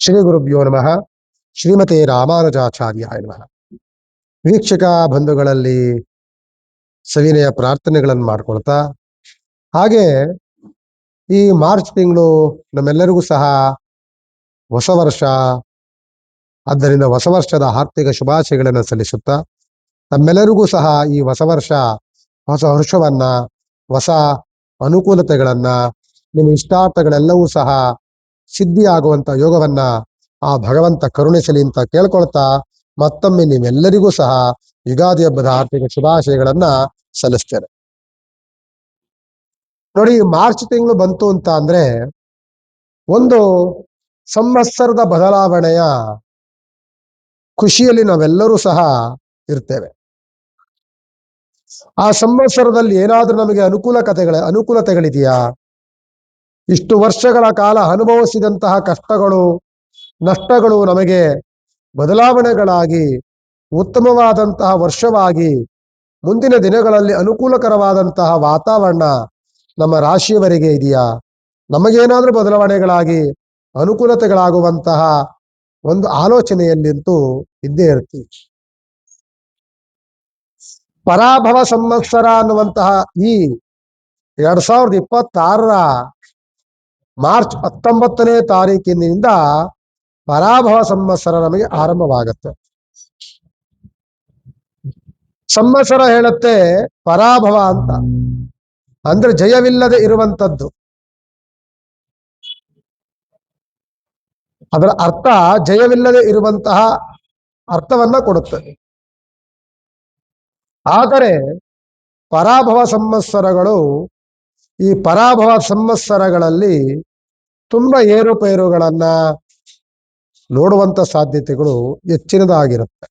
ಶ್ರೀ ಗುರುಭ್ಯೋ ನಮಃ. ಶ್ರೀಮತಿ ರಾಮಾನುಜಾಚಾರ್ಯ ನಮಃ. ವೀಕ್ಷಕ ಬಂಧುಗಳಲ್ಲಿ ಸವಿನಯ ಪ್ರಾರ್ಥನೆಗಳನ್ನು ಮಾಡ್ಕೊಳ್ತಾ, ಹಾಗೆ ಈ ಮಾರ್ಚ್ ತಿಂಗಳು ನಮ್ಮೆಲ್ಲರಿಗೂ ಸಹ ಹೊಸ ವರ್ಷ, ಆದ್ದರಿಂದ ಹೊಸ ವರ್ಷದ ಆರ್ಥಿಕ ಶುಭಾಶಯಗಳನ್ನು ಸಲ್ಲಿಸುತ್ತಾ, ತಮ್ಮೆಲ್ಲರಿಗೂ ಸಹ ಈ ಹೊಸ ವರ್ಷ, ಹೊಸ ವರ್ಷವನ್ನ, ಹೊಸ ಅನುಕೂಲತೆಗಳನ್ನ, ನಿಮ್ಮ ಇಷ್ಟಾರ್ಥಗಳೆಲ್ಲವೂ ಸಹ ಸಿದ್ಧಿಯಾಗುವಂತ ಯೋಗವನ್ನ ಆ ಭಗವಂತ ಕರುಣಿಸಲಿ ಅಂತ ಕೇಳ್ಕೊಳ್ತಾ ಮತ್ತೊಮ್ಮೆ ನೀವೆಲ್ಲರಿಗೂ ಸಹ ಯುಗಾದಿ ಹಬ್ಬದ ಆರ್ಥಿಕ ಶುಭಾಶಯಗಳನ್ನ ಸಲ್ಲಿಸ್ತೇನೆ. ನೋಡಿ, ಮಾರ್ಚ್ ತಿಂಗಳು ಬಂತು ಅಂತ ಅಂದ್ರೆ ಒಂದು ಸಂವತ್ಸರದ ಬದಲಾವಣೆಯ ಖುಷಿಯಲ್ಲಿ ನಾವೆಲ್ಲರೂ ಸಹ ಇರ್ತೇವೆ. ಆ ಸಂವತ್ಸರದಲ್ಲಿ ಏನಾದ್ರೂ ನಮಗೆ ಅನುಕೂಲ ಕಥೆಗಳ ಅನುಕೂಲತೆಗಳಿದೆಯಾ? ಇಷ್ಟು ವರ್ಷಗಳ ಕಾಲ ಅನುಭವಿಸಿದಂತಹ ಕಷ್ಟಗಳು, ನಷ್ಟಗಳು ನಮಗೆ ಬದಲಾವಣೆಗಳಾಗಿ, ಉತ್ತಮವಾದಂತಹ ವರ್ಷವಾಗಿ, ಮುಂದಿನ ದಿನಗಳಲ್ಲಿ ಅನುಕೂಲಕರವಾದಂತಹ ವಾತಾವರಣ ನಮ್ಮ ರಾಶಿಯವರೆಗೆ ಇದೆಯಾ? ನಮಗೇನಾದ್ರೂ ಬದಲಾವಣೆಗಳಾಗಿ, ಅನುಕೂಲತೆಗಳಾಗುವಂತಹ ಒಂದು ಆಲೋಚನೆಯಲ್ಲಿಂತೂ ಇದ್ದೇ ಇರ್ತೀವಿ. ಪರಾಭವ ಸಂವತ್ಸರ ಅನ್ನುವಂತಹ ಈ ಎರಡ್ ಸಾವಿರದ ಇಪ್ಪತ್ತಾರರ ಮಾರ್ಚ್ ಹತ್ತೊಂಬತ್ತನೇ ತಾರೀಕಿನಿಂದ ಪರಾಭವ ಸಂವತ್ಸರ ನಮಗೆ ಆರಂಭವಾಗುತ್ತೆ. ಸಂವತ್ಸರ ಹೇಳುತ್ತೆ ಪರಾಭವ ಅಂತ. ಅಂದ್ರೆ ಜಯವಿಲ್ಲದೆ ಇರುವಂತದ್ದು. ಅದರ ಅರ್ಥ ಜಯವಿಲ್ಲದೆ ಇರುವಂತಹ ಅರ್ಥವನ್ನ ಕೊಡುತ್ತೆ. ಆದರೆ ಪರಾಭವ ಸಂವತ್ಸರಗಳು ಈ ಪರಾಭವ ಸಂವತ್ಸರಗಳಲ್ಲಿ ತುಂಬಾ ಏರುಪೇರುಗಳನ್ನ ನೋಡುವಂತ ಸಾಧ್ಯತೆಗಳು ಹೆಚ್ಚಿನದಾಗಿರುತ್ತೆ.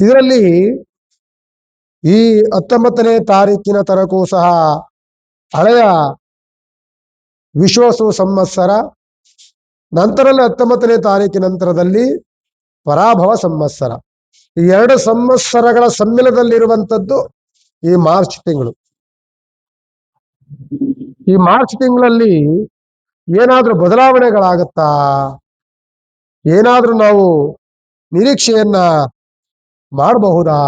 ಇದರಲ್ಲಿ ಈ ಹತ್ತೊಂಬತ್ತನೇ ತಾರೀಕಿನ ತನಕೂ ಸಹ ಹಳೆಯ ವಿಶ್ವಸು ಸಂವತ್ಸರ ನಂತರಲ್ಲಿ ಹತ್ತೊಂಬತ್ತನೇ ತಾರೀಕಿನ ನಂತರದಲ್ಲಿ ಪರಾಭವ ಸಂವತ್ಸರ. ಈ ಎರಡು ಸಂವತ್ಸರಗಳ ಸಮ್ಮಿಲದಲ್ಲಿರುವಂತದ್ದು ಈ ಮಾರ್ಚ್ ತಿಂಗಳು. ಈ ಮಾರ್ಚ್ ತಿಂಗಳಲ್ಲಿ ಏನಾದರೂ ಬದಲಾವಣೆಗಳಾಗತ್ತಾ? ಏನಾದರೂ ನಾವು ನಿರೀಕ್ಷೆಯನ್ನ ಮಾಡಬಹುದಾ?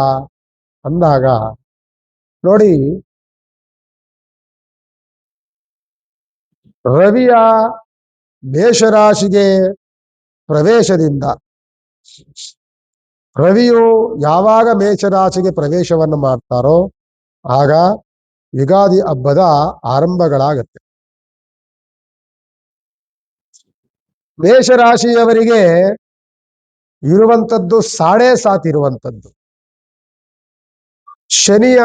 ಅಂದಾಗ ನೋಡಿ, ರವಿಯ ಮೇಷರಾಶಿಗೆ ಪ್ರವೇಶದಿಂದ, ರವಿಯು ಯಾವಾಗ ಮೇಷರಾಶಿಗೆ ಪ್ರವೇಶವನ್ನು ಮಾಡ್ತಾರೋ, ಆಗ ಯುಗಾದಿ ಹಬ್ಬದ ಆರಂಭಗಳಾಗತ್ತೆ. ಮೇಷರಾಶಿಯವರಿಗೆ ಇರುವಂತದ್ದು ಸಾಡೆ ಸಾತ್ ಇರುವಂತದ್ದು ಶನಿಯ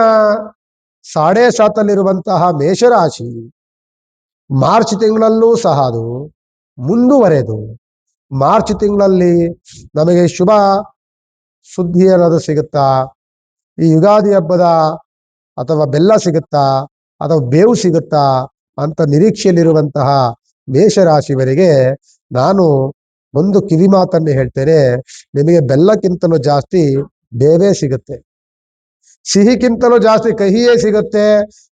ಸಾಡೆ ಸಾತಲ್ಲಿರುವಂತಹ ಮೇಷರಾಶಿ ಮಾರ್ಚ್ ತಿಂಗಳಲ್ಲೂ ಸಹ ಅದು ಮುಂದುವರೆದು ಮಾರ್ಚ್ ತಿಂಗಳಲ್ಲಿ ನಮಗೆ ಶುಭ ಸುದ್ದಿ ಅನ್ನೋದು ಸಿಗುತ್ತಾ? ಈ ಯುಗಾದಿ ಹಬ್ಬದ ಅಥವಾ ಬೆಲ್ಲ ಸಿಗುತ್ತಾ ಅಥವಾ ಬೇವು ಸಿಗುತ್ತಾ ಅಂತ ನಿರೀಕ್ಷೆಯಲ್ಲಿರುವಂತಹ ಮೇಷರಾಶಿವರಿಗೆ ನಾನು ಒಂದು ಕಿವಿ ಮಾತನ್ನು ಹೇಳ್ತೇನೆ. ನಿಮಗೆ ಬೆಲ್ಲಕ್ಕಿಂತಲೂ ಜಾಸ್ತಿ ಬೇವೇ ಸಿಗುತ್ತೆ. ಸಿಹಿಗಿಂತಲೂ ಜಾಸ್ತಿ ಕಹಿಯೇ ಸಿಗುತ್ತೆ.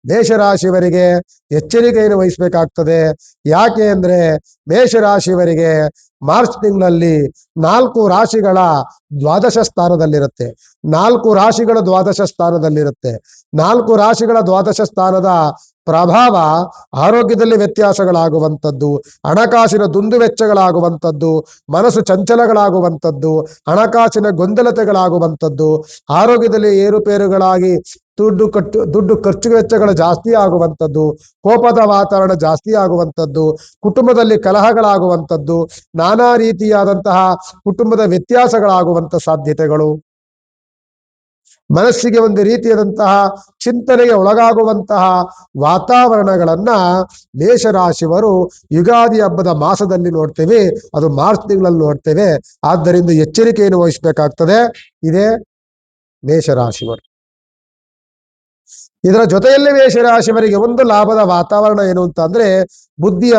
ಮೇಷರಾಶಿಯವರಿಗೆ ಎಚ್ಚರಿಕೆಯನ್ನು ವಹಿಸಬೇಕಾಗ್ತದೆ. ಯಾಕೆ ಅಂದ್ರೆ ಮೇಷರಾಶಿಯವರಿಗೆ ಮಾರ್ಚ್ ತಿಂಗಳಲ್ಲಿ ನಾಲ್ಕು ರಾಶಿಗಳ ದ್ವಾದಶ ಸ್ಥಾನದಲ್ಲಿರುತ್ತೆ. ನಾಲ್ಕು ರಾಶಿಗಳ ದ್ವಾದಶ ಸ್ಥಾನದಲ್ಲಿರುತ್ತೆ. ನಾಲ್ಕು ರಾಶಿಗಳ ದ್ವಾದಶ ಸ್ಥಾನದ ಪ್ರಭಾವ ಆರೋಗ್ಯದಲ್ಲಿ ವ್ಯತ್ಯಾಸಗಳಾಗುವಂಥದ್ದು, ಹಣಕಾಸಿನ ದುಂದು ವೆಚ್ಚಗಳಾಗುವಂಥದ್ದು ಮನಸ್ಸು ಚಂಚಲಗಳಾಗುವಂಥದ್ದು, ಹಣಕಾಸಿನ ಗೊಂದಲತೆಗಳಾಗುವಂಥದ್ದು, ಆರೋಗ್ಯದಲ್ಲಿ ಏರುಪೇರುಗಳಾಗಿ ದುಡ್ಡು ಕಟ್ಟು, ದುಡ್ಡು ಖರ್ಚು ವೆಚ್ಚಗಳು ಜಾಸ್ತಿ ಆಗುವಂಥದ್ದು, ಕೋಪದ ವಾತಾವರಣ ಜಾಸ್ತಿ ಆಗುವಂಥದ್ದು, ಕುಟುಂಬದಲ್ಲಿ ಕಲಹಗಳಾಗುವಂಥದ್ದು, ನಾನಾ ರೀತಿಯಾದಂತಹ ಕುಟುಂಬದ ವ್ಯತ್ಯಾಸಗಳಾಗುವಂತ ಸಾಧ್ಯತೆಗಳು. ಮನಸ್ಸಿಗೆ ಒಂದು ರೀತಿಯಾದಂತಹ ಚಿಂತನೆಗೆ ಒಳಗಾಗುವಂತಹ ವಾತಾವರಣಗಳನ್ನ ಮೇಷರಾಶಿವರು ಯುಗಾದಿ ಹಬ್ಬದ ಮಾಸದಲ್ಲಿ ನೋಡ್ತೇವೆ, ಅದು ಮಾರ್ಚ್ ತಿಂಗಳಲ್ಲಿ ನೋಡ್ತೇವೆ. ಆದ್ದರಿಂದ ಎಚ್ಚರಿಕೆಯನ್ನು ವಹಿಸಬೇಕಾಗ್ತದೆ. ಇದೇ ಮೇಷರಾಶಿವರು ಇದರ ಜೊತೆಯಲ್ಲಿ ಮೇಷರಾಶಿವರಿಗೆ ಒಂದು ಲಾಭದ ವಾತಾವರಣ ಏನು ಅಂತ ಅಂದ್ರೆ ಬುದ್ಧಿಯ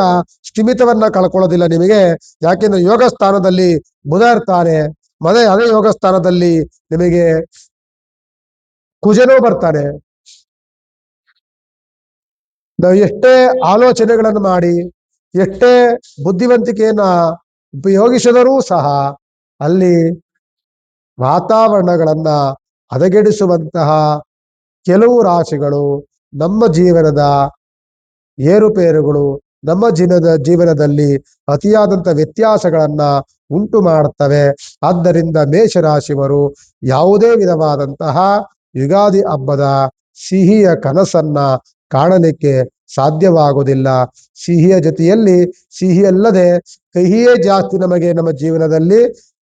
ಸ್ಥಿಮಿತವನ್ನ ಕಳ್ಕೊಳ್ಳೋದಿಲ್ಲ ನಿಮಗೆ. ಯಾಕೆಂದ್ರೆ ಯೋಗ ಸ್ಥಾನದಲ್ಲಿ ಬುಧ ಇರ್ತಾನೆ ಮದೇ ಅದೇ ಯೋಗ ಸ್ಥಾನದಲ್ಲಿ ನಿಮಗೆ ಕುಜನೂ ಬರ್ತಾನೆ. ನಾವು ಎಷ್ಟೇ ಆಲೋಚನೆಗಳನ್ನು ಮಾಡಿ, ಎಷ್ಟೇ ಬುದ್ಧಿವಂತಿಕೆಯನ್ನ ಉಪಯೋಗಿಸಿದರೂ ಸಹ ಅಲ್ಲಿ ವಾತಾವರಣಗಳನ್ನ ಹದಗೆಡಿಸುವಂತಹ ಕೆಲವು ರಾಶಿಗಳು ನಮ್ಮ ಜೀವನದ ಏರುಪೇರುಗಳು, ನಮ್ಮ ಜೀವನದ ಜೀವನದಲ್ಲಿ ಅತಿಯಾದಂಥ ವ್ಯತ್ಯಾಸಗಳನ್ನ ಉಂಟು ಮಾಡುತ್ತವೆ ಆದ್ದರಿಂದ ಮೇಷರಾಶಿಯವರು ಯಾವುದೇ ವಿಧವಾದಂತಹ ಯುಗಾದಿ ಹಬ್ಬದ ಸಿಹಿಯ ಕನಸನ್ನ ಕಾಣಲಿಕ್ಕೆ ಸಾಧ್ಯವಾಗುವುದಿಲ್ಲ. ಸಿಹಿಯ ಜೊತೆಯಲ್ಲಿ ಸಿಹಿಯಲ್ಲದೆ ಕಹಿಯೇ ಜಾಸ್ತಿ ನಮಗೆ ನಮ್ಮ ಜೀವನದಲ್ಲಿ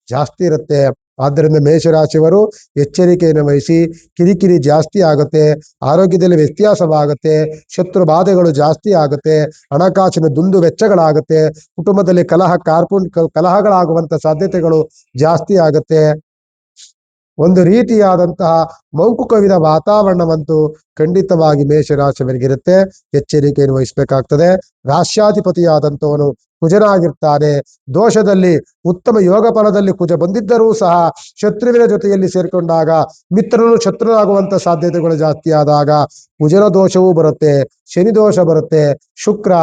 ಜಾಸ್ತಿ ಇರುತ್ತೆ. ಆದ್ದರಿಂದ ಮೇಷರಾಶಿಯವರು ಎಚ್ಚರಿಕೆಯನ್ನು ವಹಿಸಿ, ಕಿರಿಕಿರಿ ಜಾಸ್ತಿ ಆಗುತ್ತೆ, ಆರೋಗ್ಯದಲ್ಲಿ ವ್ಯತ್ಯಾಸವಾಗುತ್ತೆ, ಶತ್ರು ಬಾಧೆಗಳು ಜಾಸ್ತಿ ಆಗುತ್ತೆ, ಹಣಕಾಸಿನ ದುಂದು ವೆಚ್ಚಗಳಾಗುತ್ತೆ, ಕುಟುಂಬದಲ್ಲಿ ಕಲಹ, ಕಾರ್ಪುನ್ ಕಲಹಗಳಾಗುವಂಥ ಸಾಧ್ಯತೆಗಳು ಜಾಸ್ತಿ ಆಗುತ್ತೆ. ಒಂದು ರೀತಿಯಾದಂತಹ ಮೌಕುಕವಿದ ವಾತಾವರಣವಂತೂ ಖಂಡಿತವಾಗಿ ಮೇಷರಾಶಿಯವರಿಗಿರುತ್ತೆ. ಎಚ್ಚರಿಕೆಯನ್ನು ವಹಿಸಬೇಕಾಗ್ತದೆ. ರಾಶ್ಯಾಧಿಪತಿಯಾದಂಥವನು ಕುಜನಾಗಿರ್ತಾನೆ ದೋಷದಲ್ಲಿ ಉತ್ತಮ ಯೋಗ ಫಲದಲ್ಲಿ ಕುಜ ಬಂದಿದ್ದರೂ ಸಹ ಶತ್ರುವಿನ ಜೊತೆಯಲ್ಲಿ ಸೇರಿಕೊಂಡಾಗ ಮಿತ್ರನು ಶತ್ರುನಾಗುವಂತ ಸಾಧ್ಯತೆಗಳು ಜಾಸ್ತಿ ಆದಾಗ ಕುಜನ ದೋಷವೂ ಬರುತ್ತೆ, ಶನಿ ದೋಷ ಬರುತ್ತೆ, ಶುಕ್ರ,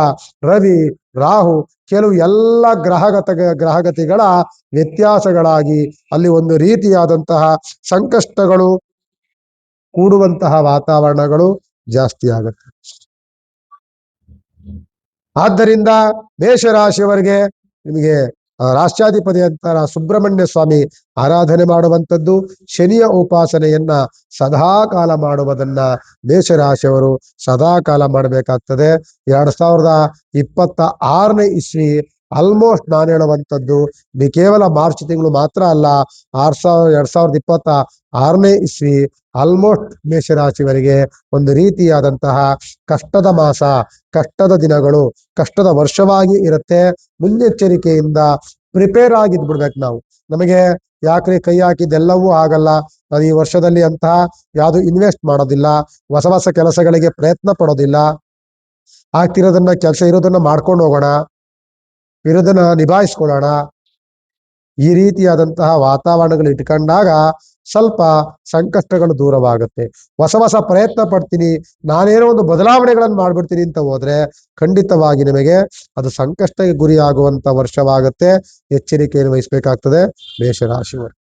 ರವಿ, ರಾಹು ಕೆಲವು ಎಲ್ಲ ಗ್ರಹಗತ ಗ್ರಹಗತಿಗಳ ವ್ಯತ್ಯಾಸಗಳಾಗಿ ಅಲ್ಲಿ ಒಂದು ರೀತಿಯಾದಂತಹ ಸಂಕಷ್ಟಗಳು, ಕೂಡುವಂತಹ ವಾತಾವರಣಗಳು ಜಾಸ್ತಿ ಆಗುತ್ತೆ. ಆದ್ದರಿಂದ ಮೇಷರಾಶಿಯವರಿಗೆ ನಿಮಗೆ ರಾಷ್ಟ್ರಾಧಿಪತಿ ಅಂತ ಸುಬ್ರಹ್ಮಣ್ಯ ಸ್ವಾಮಿ ಆರಾಧನೆ ಮಾಡುವಂಥದ್ದು, ಶನಿಯ ಉಪಾಸನೆಯನ್ನ ಸದಾಕಾಲ ಮಾಡುವುದನ್ನ ಮೇಷರಾಶಿಯವರು ಸದಾಕಾಲ ಮಾಡಬೇಕಾಗ್ತದೆ. ಎರಡ್ ಸಾವಿರದ ಇಪ್ಪತ್ತ ಆರನೇ ಇಸ್ವಿ ಆಲ್ಮೋಸ್ಟ್ ನಾನು ಹೇಳುವಂಥದ್ದು ಕೇವಲ ಮಾರ್ಚ್ ತಿಂಗಳು ಮಾತ್ರ ಅಲ್ಲ, ಆರ್ ಸಾವಿರ, ಎರಡ್ ಸಾವಿರದ ಇಪ್ಪತ್ತ ಆರನೇ ಇಸ್ವಿ ಆಲ್ಮೋಸ್ಟ್ ಮೇಷರಾಶಿಯವರಿಗೆ ಒಂದು ರೀತಿಯಾದಂತಹ ಕಷ್ಟದ ಮಾಸ, ಕಷ್ಟದ ದಿನಗಳು, ಕಷ್ಟದ ವರ್ಷವಾಗಿ ಇರುತ್ತೆ. ಮುನ್ನೆಚ್ಚರಿಕೆಯಿಂದ ಪ್ರಿಪೇರ್ ಆಗಿದ್ ಬಿಡ್ಬೇಕು ನಾವು. ನಮಗೆ ಯಾಕ್ರೆ ಕೈ ಹಾಕಿದ್ದೆಲ್ಲವೂ ಆಗಲ್ಲ. ಈ ವರ್ಷದಲ್ಲಿ ಅಂತಹ ಯಾವುದು ಇನ್ವೆಸ್ಟ್ ಮಾಡೋದಿಲ್ಲ. ಹೊಸ ಹೊಸ ಕೆಲಸಗಳಿಗೆ ಪ್ರಯತ್ನ ಪಡೋದಿಲ್ಲ. ಆಗ್ತಿರೋದನ್ನ, ಕೆಲಸ ಇರೋದನ್ನ ಮಾಡ್ಕೊಂಡು ಹೋಗೋಣ. ಇರೋದನ್ನ ನಿಭಾಯಿಸ್ಕೊಳ್ಳೋಣ. ಈ ರೀತಿಯಾದಂತಹ ವಾತಾವರಣಗಳು ಇಟ್ಕೊಂಡಾಗ ಸ್ವಲ್ಪ ಸಂಕಷ್ಟಗಳು ದೂರವಾಗುತ್ತೆ. ಹೊಸ ಹೊಸ ಪ್ರಯತ್ನ ಪಡ್ತೀನಿ. ನಾನೇನೋ ಒಂದು ಬದಲಾವಣೆಗಳನ್ನು ಮಾಡ್ಬಿಡ್ತೀನಿ ಅಂತ ಹೋದ್ರೆ ಖಂಡಿತವಾಗಿ ನಿಮಗೆ ಅದು ಸಂಕಷ್ಟಕ್ಕೆ ಗುರಿಯಾಗುವಂತ ವರ್ಷವಾಗುತ್ತೆ. ಎಚ್ಚರಿಕೆಯನ್ನು ವಹಿಸಬೇಕಾಗ್ತದೆ. ಮೇಷರಾಶಿಯವರು.